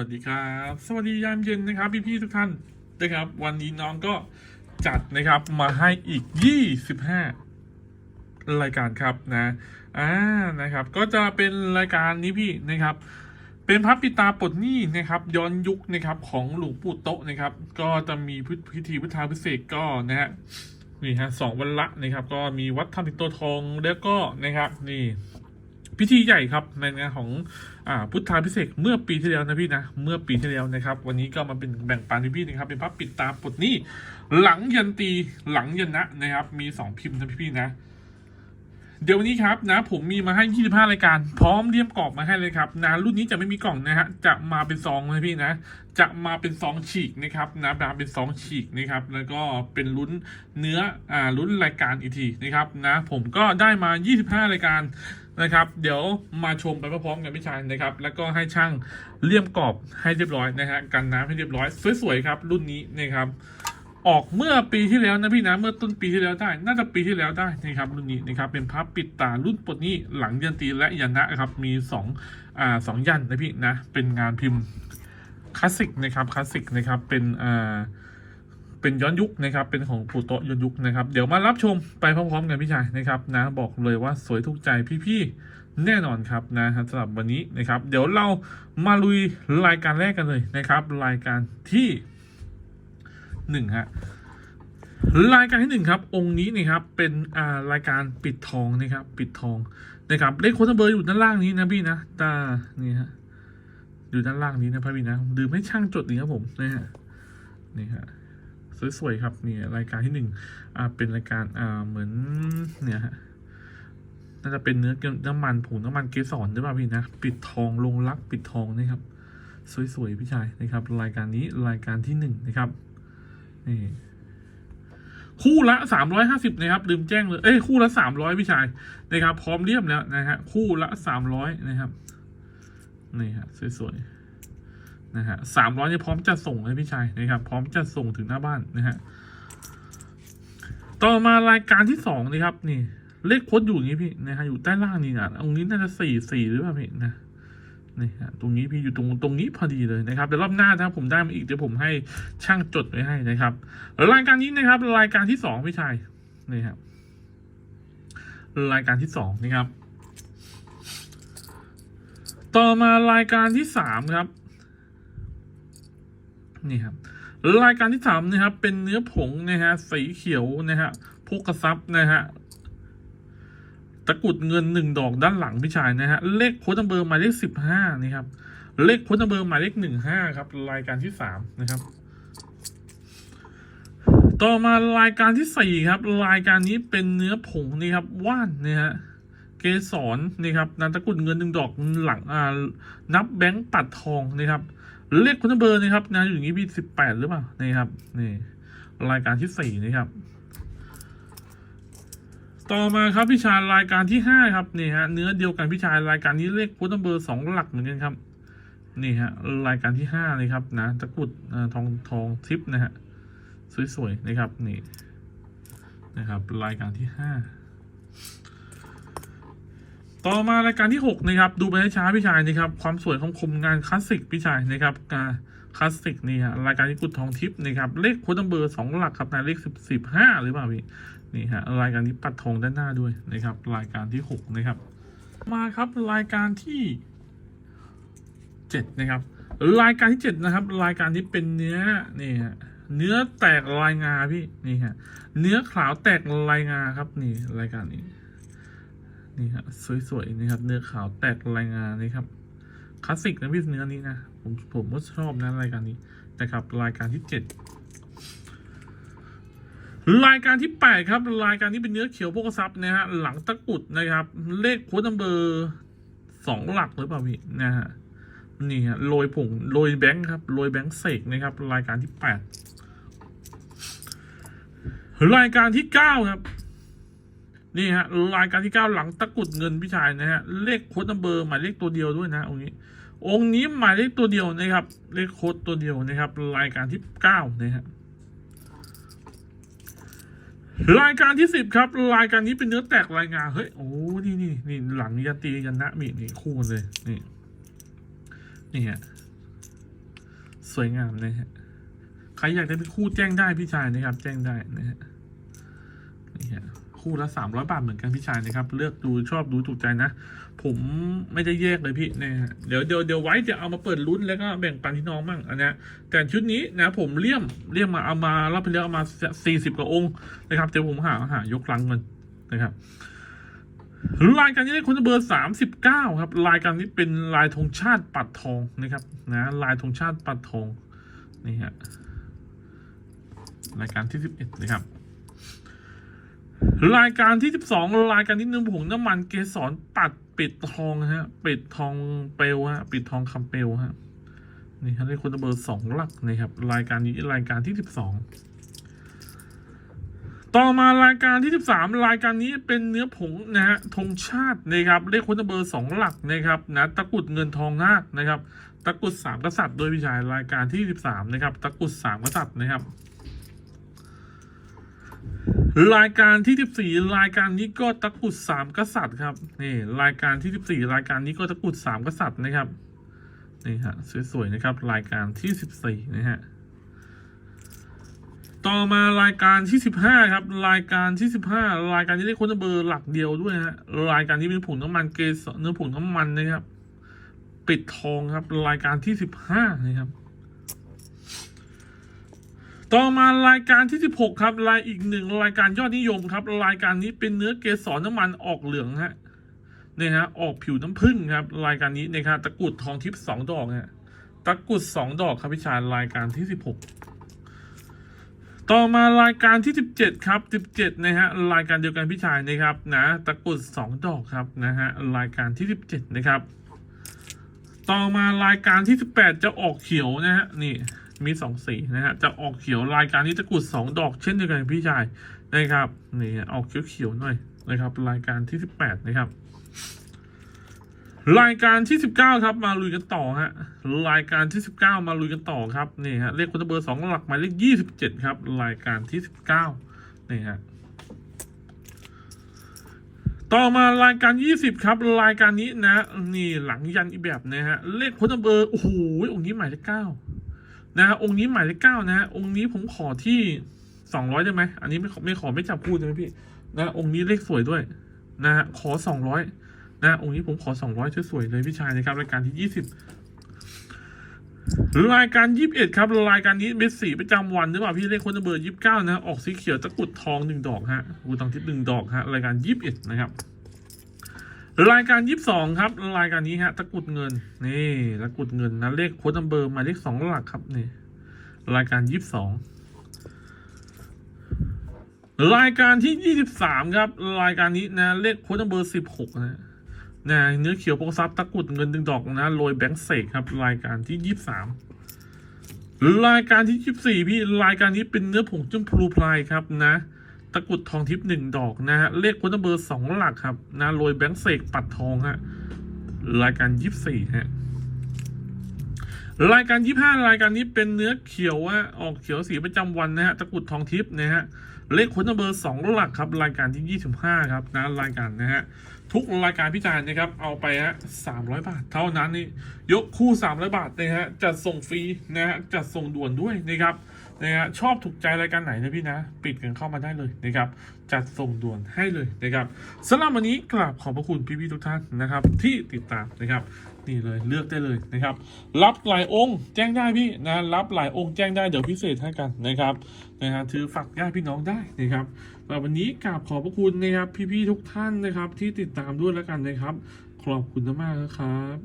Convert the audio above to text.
วัสดีครับ สวัสดียามเย็นนะครับพี่ๆทุกท่านนะครับ วันนี้น้องก็จัดนะครับมาให้อีก 25 รายการครับนะอ่านะครับ ก็จะเป็นรายการนี้พี่นะครับ เป็นพระปิตาปลดหนี้นะครับ ย้อนยุคนะครับของหลวงปู่โตะนะครับ ก็จะมีพิธีพุทธาพิเศษกก็นะฮะนี่ฮะสองวันละนะครับ ก็มีวัดธรรมติโตทองแล้วก็นะครับ นี่ พิธีใหญ่ครับในงานของอพุทธาพิเศษเมื่อปีที่แล้วนะพี่นะเมื่อปีที่แล้วนะครับ วันนี้ก็มาเป็นแบ่งปันพี่นะครับ เป็นพระปิดตาปลดหนี้หลังยันตีหลังยันนะนะครับ มีสองพิมพ์นะพี่นะ เดี๋ยววันนี้ครับนะ ผมมีมาให้ 25 รายการ พร้อมเรียมกรอบมาให้เลยครับนะรุ่นนี้จะไม่มีกล่องนะฮะจะมาเป็นซองนะพี่นะ จะมาเป็นซองฉีกนะครับนะมาเป็นซองฉีกนะครับ แล้วก็เป็นลุ้นเนื้ออ่าลุ้นรายการอีกทีนะครับนะ ผมก็ได้มา 25 รายการ นะครับ เดี๋ยวมาชมไปพร้อมๆกันพี่ชายนะครับ แล้วก็ให้ช่างเลี่ยมกรอบให้เรียบร้อยนะฮะกันน้ำให้เรียบร้อยสวยๆครับ รุ่นนี้นะครับ ออกเมื่อปีที่แล้วนะพี่นะเมื่อต้นปีที่แล้วได้ น่าจะปีที่แล้วได้นะครับรุ่นนี้นะครับเป็นพับปิดตารุ่นปลดนี้หลังยันตีและยันนะครับมีสองอ่าสองยันนะพี่นะเป็นงานพิมพ์คลาสสิกนะครับคลาสสิกนะครับเป็นอ่า เป็นย้อนยุคนะครับ เป็นของปูโตะย้อนยุคนะครับ เดี๋ยวมารับชมไปพร้อมๆกันพี่ชายนะครับนะบอกเลยว่าสวยถูกใจพี่ๆแน่นอนครับนะครับสำหรับวันนี้นะครับ เดี๋ยวเรามาลุยรายการแรกกันเลยนะครับ รายการที่หนึ่งฮะรายการที่หนึ่งครับ องค์นี้นี่ครับเป็นอ่ารายการปิดทองนะครับ ปิดทองนะครับเลขโค้ดเบอร์อยู่ด้านล่างนี้นะพี่นะตานี่ฮะอยู่ด้านล่างนี้นะพี่นะดื่มให้ช่างจดนี่ครับผมนะฮะนี่ฮะ สวยๆครับนี่รายการที่หนึ่งอ่าเป็นรายการอ่าเหมือนเนี่ยฮะน่าจะเป็นเนื้อน้ำมันผงน้ำมันเกสรหรือเปล่าพี่นะปิดทองลงรักปิดทองนะครับสวยๆพี่ชายนะครับ รายการนี้รายการที่หนึ่งนะครับนี่คู่ละสามร้อยห้าสิบนะครับลืมแจ้งเลยเอ้ยคู่ละสามร้อยพี่ชายนะครับ พร้อมเรียบแล้วนะฮะคู่ละสามร้อยนะครับนี่ฮะสวยๆ นะฮะสามร้อยนี่พร้อมจะส่งเลยพี่ชายนะครับพร้อมจะส่งถึงหน้าบ้านนะฮะต่อมารายการที่สองนี่ครับนี่เลขโคดอยู่งนี้พี่นะฮะอยู่ใต้ล่างนี่นะตรงนี้น่าจะสี่สี่หรือเปล่าพี่นะนี่ฮะตรงนี้พี่อยู่ตรงตรงนี้พอดีเลยนะครับเดี๋ยวรอบหน้าถ้าผมได้มาอีกเดี๋ยวผมให้ช่างจดไว้ให้นะครับรายการนี้นะครับ รายการที่สองพี่ชายนี่ครับรายการที่สองนะครับ ต่อมารายการที่สามครับ นี่ครับรายการที่สามนะครับ เป็นเนื้อผงนะฮะสีเขียวนะฮะพกกระซับนะฮะตะกรุดเงินหนึ่งดอกด้านหลังพี่ชายนะฮะเลขโค้ดนัมเบอร์หมายเลขสิบห้านี่ครับเลขโค้ดนัมเบอร์หมายเลขหนึ่งห้าครับ รายการที่สามนะครับต่อมารายการที่สี่ครับ รายการนี้เป็นเนื้อผงนี่ครับว่านนี่ฮะเกสรนี่ครับนันตะกรุดเงินหนึ่งดอกหลังอ่านับแบงค์ปัดทองนี่ครับ เลขโค้ดนัมเบอร์นี่ครับนะอยู่อย่างนี้พี่สิบแปดหรือเปล่านี่ครับนี่รายการที่สี่นี่ครับ ต่อมาครับพี่ชายรายการที่ห้าครับนี่ฮะเนื้อเดียวกันพี่ชายรายการนี้เลขโค้ดเบอร์สองหลักเหมือนกันครับ นี่ฮะรายการที่ห้าเลยครับนะตะกุดทองทองทิพย์นะฮะสวยๆนะครับนี่นะครับ รายการที่ห้า ต่อมารายการที่หกนะครับ ดูไปช้าพี่ชายนะครับ ความสวยของคมงานคลาสสิกพี่ชายนะครับงานคลาสสิกนี่ฮะรายการที่กุดทองทิพย์นะครับ เลขโค้ดเบอร์สองหลักครับนะเลขสิบสิบห้าหรือเปล่าพี่นี่ฮะรายการนี้ปัดทองด้านหน้าด้วยนะครับ รายการที่หกนะครับ มาครับรายการที่เจ็ดนะครับ รายการที่เจ็ดนะครับ รายการที่เป็นเนื้อนี่ฮะเนื้อแตกลายงาพี่นี่ฮะเนื้อขาวแตกลายงาครับนี่รายการนี้ นี่ฮะสวยๆนะครับเนื้อขาวแตกลายงานี่ครับคลาสสิกนะพี่เนื้อนี้นะผมผมก็ชอบนะรายการนี้นะครับรายการที่เจ็ดรายการที่แปดครับรายการนี้เป็นเนื้อเขียวพวกซับนะฮะหลังตะกุดนะครับ เลขโค้ดนัมเบอร์สองหลักหรือเปล่าพี่นะฮะนี่ฮะโรยผงโรยแบงค์ครับโรยแบงค์เสกนะครับ รายการที่แปดรายการที่เก้าครับ นี่ฮะรายการที่เก้าหลังตะกุดเงินพี่ชายนะฮะเลขโค้ดนัมเบอร์หมายเลขตัวเดียวด้วยนะองค์นี้ องค์นี้หมายเลขตัวเดียวนะครับ เลขโค้ดตัวเดียวนะครับ รายการที่เก้านะฮะรายการที่สิบครับ รายการนี้เป็นเนื้อแตกรายงานเฮ้ยโอ้นี่นี่นี่หลังยันตียันนะมีนี่คู่กันเลยนี่นี่ฮะสวยงามนะฮะใครอยากได้เป็นคู่แจ้งได้พี่ชายนะครับ แจ้งได้นะฮะนี่ฮะ คู่ละสามร้อยบาทเหมือนกันพี่ชายนะครับ เลือกดูชอบดูถูกใจนะ ผมไม่ได้แยกเลยพี่นะเดี๋ยวเดี๋ยวเดี๋ยวไว้จะเอามาเปิดลุ้นแล้วก็แบ่งปันพี่น้องมั่งอันเนี้ยแต่ชุดนี้นะผมเลี่ยมเลี่ยมมาเอามารับไปเรียกเอามาสี่สิบกว่าองค์นะครับเดี๋ยวผมหาหายกลังมันนะครับรายการนี้ได้คุณเบอร์สามสิบเก้าครับรายการนี้เป็นลายธงชาติปัดทองนะครับนะลายธงชาติปัดทองนี่ฮะรายการที่สิบเอ็ดนะครับ รายการที่สิบสองรายการนี้เนื้อผงน้ำมันเกสรปัดปิดทองฮะ ปิดทองเปลวฮะ ปิดทองคำเปลวฮะ นี่ฮะได้คุณเบอร์สองหลักนะครับ รายการนี้รายการที่สิบสองต่อมารายการที่ 13 รายการนี้เป็นเนื้อผงนะฮะธงชาตินะครับเลขคุณเบอร์สองหลักนะครับนะตะกุดเงินทองนาคนะครับ ตะกุดสามกษัตริย์โดยพี่ชายรายการที่ 13 นะครับ ตะกุดสามกษัตริย์นะครับ รายการที่ 14 รายการนี้ก็ตะกุดสามกษัตริย์ครับนี่รายการที่ 14 รายการนี้ก็ตะกุดสามกษัตริย์นะครับนี่ฮะสวยๆนะครับ รายการที่ 14นะฮะต่อมารายการที่สิบห้าครับ รายการที่สิบห้ารายการนี้ได้ค้นเบอร์หลักเดียวด้วยฮะรายการนี้เป็นผงน้ำมันเกสรเนื้อผงน้ำมันนะครับ ปิดทองครับ รายการที่สิบห้านะครับ ต่อมารายการที่สิบหกครับ รายอีกหนึ่งรายการยอดนิยมครับ รายการนี้เป็นเนื้อเกสรน้ำมันออกเหลืองฮะเนี่ยฮะออกผิวน้ำผึ้งครับ รายการนี้นะครับตะกรุดทองทิพย์สองดอกฮะตะกรุดสองดอกครับพี่ชายรายการที่สิบหกต่อมารายการที่ 17 ครับ 17 นะฮะรายการเดียวกันพี่ชายนะครับนะตะกรุด2ดอกครับนะฮะรายการที่ 17 นะครับ ต่อมารายการที่ 18 จะออกเขียวนะฮะนี่ มีสองสีนะฮะจะออกเขียวรายการนี้ตะกุด2ดอกเช่นเดียวกันพี่ชายนะครับนี่ออกเขียวๆหน่อยนะครับ รายการที่18นะครับ รายการที่19ครับ มาลุยกันต่อฮะรายการที่19มาลุยกันต่อครับนี่ฮะเลขคุณเบอร์สองหลักหมายเลข27ครับ รายการที่19นี่ฮะต่อมารายการ 20 ครับ รายการนี้นะ นี่หลังยันอีแบบนะฮะ เลขคุณเบอร์ โอ้โหองค์นี้หมายเลข9 นะฮะองค์นี้หมายเลข9นะฮะองค์นี้ผมขอที่200ได้ไหมอันนี้ไม่ขอไม่ขอไม่จับคู่ใช่ไหมพี่นะองค์นี้เลขสวยด้วยนะฮะขอ200นะองค์นี้ผมขอ200สวยๆเลยพี่ชายนะครับรายการที่20รายการ21ครับรายการนี้เม็ดสีประจำวันหรือเปล่าพี่เลขคนเบอร์29นะออกสีเขียวตะกุดทองหนึ่งดอกฮะกูตองทิศหนึ่งดอกฮะรายการ21นะครับ รายการ22ครับ รายการนี้ฮะตะกรุดเงิน นี่ตะกรุดเงินนะเลขโค้ดนัมเบอร์หมายเลขสองหลักครับนี่ รายการ22รายการที่23ครับ รายการนี้นะเลขโค้ดนัมเบอร์16นะนะเนื้อเขียวโปกซับตะกรุดเงินดึงดอกนะโรยแบงค์เสกครับ รายการที่ยี่สิบสามรายการที่ยี่สี่พี่รายการนี้เป็นเนื้อผงจุ้มพลูพลายครับนะ ตะกรุดทองทิพย์หนึ่งดอกนะฮะ เลขคุณเบอร์สองหลักครับ นะโรยแบงค์เสกปัดทองฮะ รายการยี่สี่ฮะ รายการยี่ห้ารายการนี้เป็นเนื้อเขียวฮะ ออกเขียวสีประจำวันนะฮะ ตะกรุดทองทิพย์นะฮะ เลขคุณเบอร์สองหลักครับ รายการที่ยี่สิบห้าครับนะ รายการนะฮะ ทุกรายการพิจารณ์นะครับ เอาไปฮะสามร้อยบาท เท่านั้นนี่ยกคู่สามร้อยบาทนะฮะจัดส่งฟรีนะฮะจัดส่งด่วนด้วยนะครับนะฮะชอบถูกใจรายการไหนนะพี่นะ ปิดกันเข้ามาได้เลยนะครับ จัดส่งด่วนให้เลยนะครับสำหรับวันนี้กราบขอบพระคุณพี่ๆทุกท่านนะครับ ที่ติดตามนะครับ นี่เลยเลือกได้เลยนะครับ รับหลายองค์แจ้งได้พี่นะรับหลายองค์แจ้งได้เดี๋ยวพิเศษให้กันนะครับนะฮะถือฝากญาติพี่น้องได้นะครับวันนี้กราบขอบพระคุณนะครับ พี่ๆทุกท่านนะครับที่ติดตามด้วยแล้วกันนะครับ ขอบคุณมากนะครับ